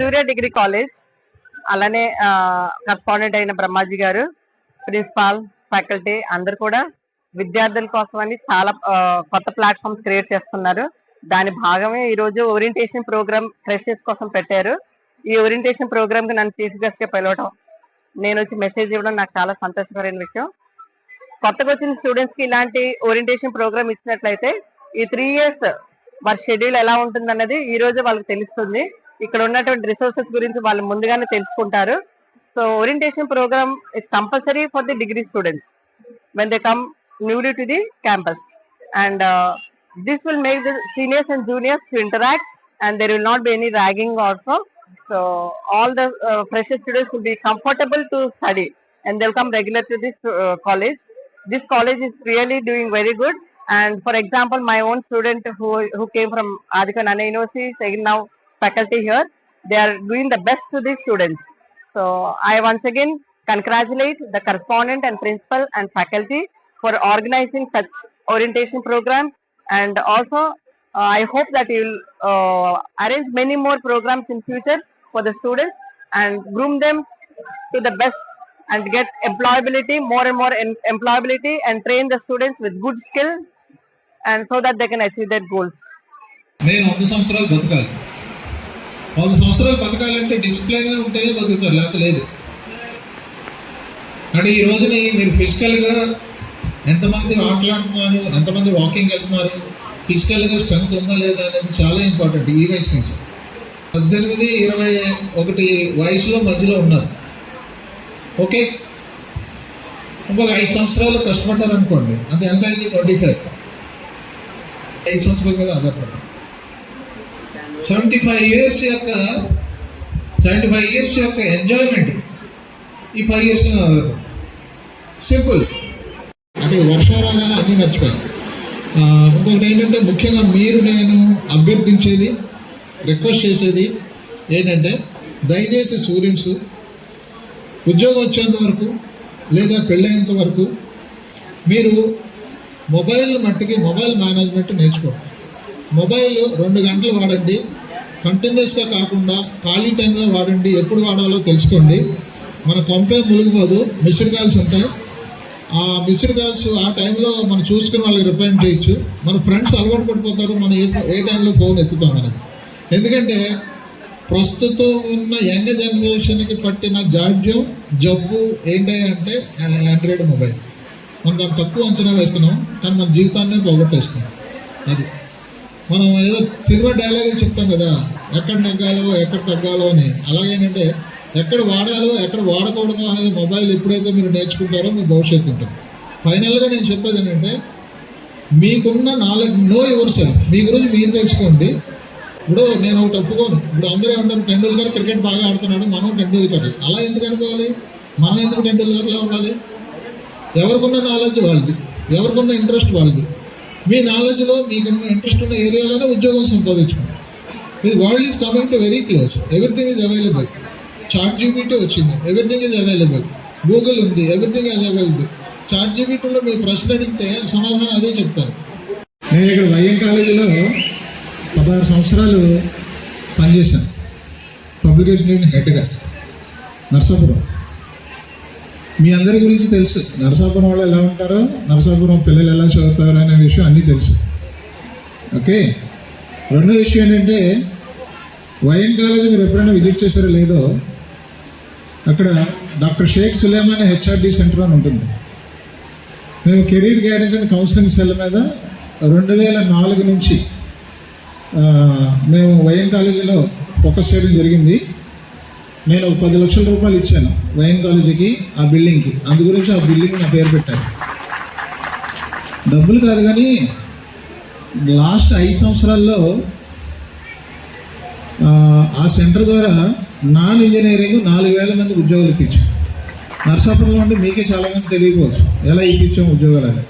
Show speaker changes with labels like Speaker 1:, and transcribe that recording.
Speaker 1: Surya degree college. అలానే correspondent అయిన బ్రహ్మాజీ గారు ప్రిన్సిపాల్ ఫ్యాకల్టీ అందరు కూడా విద్యార్థుల కోసం అని చాలా కొత్త ప్లాట్ఫామ్స్ క్రియేట్ చేస్తున్నారు. దాని భాగమే ఈ రోజు ఓరియంటేషన్ ప్రోగ్రామ్ ఫ్రెషర్స్ కోసం పెట్టారు. ఈ ఓరియంటేషన్ ప్రోగ్రామ్కి నన్ను చీఫ్ గెస్ట్గా పిలవడం నేను వచ్చి మెసేజ్ ఇవ్వడం నాకు చాలా సంతోషకరమైన విషయం. కొత్తగా వచ్చిన స్టూడెంట్స్కి ఇలాంటి ఓరియంటేషన్ ప్రోగ్రామ్ ఇచ్చినట్లయితే ఈ త్రీ ఇయర్స్ వారి షెడ్యూల్ ఎలా ఉంటుంది అన్నది ఈ రోజు వాళ్ళకి తెలుస్తుంది. ఇక్కడ ఉన్నటువంటి రిసోర్సెస్ గురించి వాళ్ళు ముందుగానే తెలుసుకుంటారు so orientation program is compulsory for the degree students when they come newly to the campus and this will make the seniors and juniors to interact and there will not be any ragging also so all the uh, fresher students will be comfortable to study and they'll come regular to this uh, college this college is really doing very good and for example my own student who who came from Adhika Nana University is again now faculty here they are doing the best to the students so i once again congratulate the correspondent and principal and faculty for organizing such orientation program and also uh, i hope that you will uh, arrange many more programs in future for the students and groom them to the best and get employability more and more em- employability and train the students with good skill and so that they can achieve their goals
Speaker 2: నేను వంద సంవత్సరాలు బతకాలి వంద సంవత్సరాలు బతకాలంటే డిసిప్లైన్గా ఉంటేనే బతుకుతారు లేకపోతే లేదు. కానీ ఈ రోజుని మీరు ఫిజికల్గా ఎంతమంది ఆటలాడుతున్నారు ఎంతమంది వాకింగ్ వెళ్తున్నారు ఫిజికల్గా స్ట్రెంగ్త్ ఉందా లేదా అనేది చాలా ఇంపార్టెంట్ ఈ వయసు నుంచి. పద్దెనిమిది ఇరవై ఒకటి వయసులో మధ్యలో ఉన్నారు. ఓకే ఇంకొక ఐదు సంవత్సరాలు కష్టపడ్డారు అనుకోండి అది ఎంత అయింది? ట్వంటీ ఫైవ్ ఐదు సంవత్సరాల మీద ఆధారపడ్డారు. సెవెంటీ ఫైవ్ ఇయర్స్ యొక్క సెవెంటీ ఫైవ్ ఇయర్స్ యొక్క ఎంజాయ్మెంట్ ఈ ఫైవ్ ఇయర్స్ సింపుల్ అంటే వర్షం రాగానే అన్నీ మర్చిపోయాను ఇంకొకటి ఏంటంటే ముఖ్యంగా మీరు నేను అభ్యర్థించేది రిక్వెస్ట్ చేసేది ఏంటంటే దయచేసి స్టూడెంట్స్ ఉద్యోగం వచ్చేంత వరకు లేదా పెళ్ళైనంత వరకు మీరు మొబైల్ మట్టికి మొబైల్ మేనేజ్మెంట్ నేర్చుకోండి. మొబైల్ రెండు గంటలు వాడండి. కంటిన్యూస్గా కాకుండా ఖాళీ టైంలో వాడండి. ఎప్పుడు వాడాలో తెలుసుకోండి. మన కొంపే మునిగిపోదు. మిస్డ్ కాల్స్ ఉంటాయి. ఆ మిస్డ్ కాల్స్ ఆ టైంలో మనం చూసుకుని వాళ్ళకి రిప్లై చేయొచ్చు. మన ఫ్రెండ్స్ అలవాటు పడిపోతారు. మనం ఏ ఏ టైంలో ఫోన్ ఎత్తుతాం అనేది. ఎందుకంటే ప్రస్తుతం ఉన్న యంగ్ జనరేషన్కి పట్టిన జాడ్యం జబ్బు ఏంటి అంటే ఆండ్రాయిడ్ మొబైల్ మనం దాన్ని తక్కువ అంచనా వేస్తున్నాం. కానీ మన జీవితాన్నే పోగొట్టేస్తున్నాం. అది. మనం ఏదో సినిమా డైలాగులు చెప్తాం కదా ఎక్కడ నెగ్గాలో ఎక్కడ తగ్గాలో అని. అలాగేంటంటే ఎక్కడ వాడాలో ఎక్కడ వాడకూడదు అనేది మొబైల్ ఎప్పుడైతే మీరు నేర్చుకుంటారో మీ భవిష్యత్తు ఉంటుంది. ఫైనల్గా నేను చెప్పేది ఏంటంటే మీకున్న నాలెడ్జ్ నో యువర్ సెల్ఫ్ మీ గురించి మీరు తెలుసుకోండి. ఇప్పుడు నేను ఒకటి ఒప్పుకోను. ఇప్పుడు అందరూ ఉంటారు టెండూల్కర్ క్రికెట్ బాగా ఆడుతున్నాడు మనం టెండూల్కర్. అలా ఎందుకు అనుకోవాలి? మనం ఎందుకు టెండూల్కర్లో ఉండాలి? ఎవరికున్న నాలెడ్జ్ వాళ్ళది. ఎవరికున్న ఇంట్రెస్ట్ వాళ్ళది. మీ నాలెడ్జ్లో మీకున్న ఇంట్రెస్ట్ ఉన్న ఏరియాలోనే ఉద్యోగం సంపాదించుకోండి. ఇది world is coming to very close everything is available chat GPT వచ్చింది. ఎవ్రీథింగ్ ఈజ్ అవైలబుల్ గూగుల్ ఉంది. ఎవ్రీథింగ్ ఈజ్ అవైలబుల్ చాట్ జీబీటీలో మీ ప్రశ్న అడిగితే సమాధానం అదే చెప్తారు. నేను ఇక్కడ వైఎం కాలేజీలో పదహారు సంవత్సరాలు పనిచేశాను. పబ్లిక్ ఎడ్యుకేషన్ హెడ్గా నర్సాపురం. మీ అందరి గురించి తెలుసు. నరసాపురం వాళ్ళు ఎలా ఉంటారో నరసాపురం పిల్లలు ఎలా చదువుతారో అనే విషయం అన్నీ తెలుసు. ఓకే? రెండో విషయం ఏంటంటే వైఎన్ కాలేజ్ మీరు ఎప్పుడైనా విజిట్ చేశారో లేదో అక్కడ doctor Sheikh Suleman HRD centre అని ఉంటుంది. మేము career guidance and counselling cell మీద రెండు వేల నాలుగు నుంచి మేము వైఎన్ కాలేజీలో ఫోకస్ చేయడం జరిగింది. నేను ఒక పది లక్షల రూపాయలు ఇచ్చాను వైన్ కాలేజీకి ఆ బిల్డింగ్కి. అందు గురించి ఆ బిల్డింగ్ నా పేరు పెట్టాను డబ్బులు కాదు కానీ లాస్ట్ ఐదు సంవత్సరాల్లో ఆ, సెంటర్ ద్వారా నాన్ ఇంజనీరింగ్ నాలుగు వేల మంది ఉద్యోగాలు ఇప్పించాం నర్సాపురంలో ఉంటే మీకే చాలామంది తెలియకపోవచ్చు. ఎలా ఇప్పించాం ఉద్యోగాలు అని.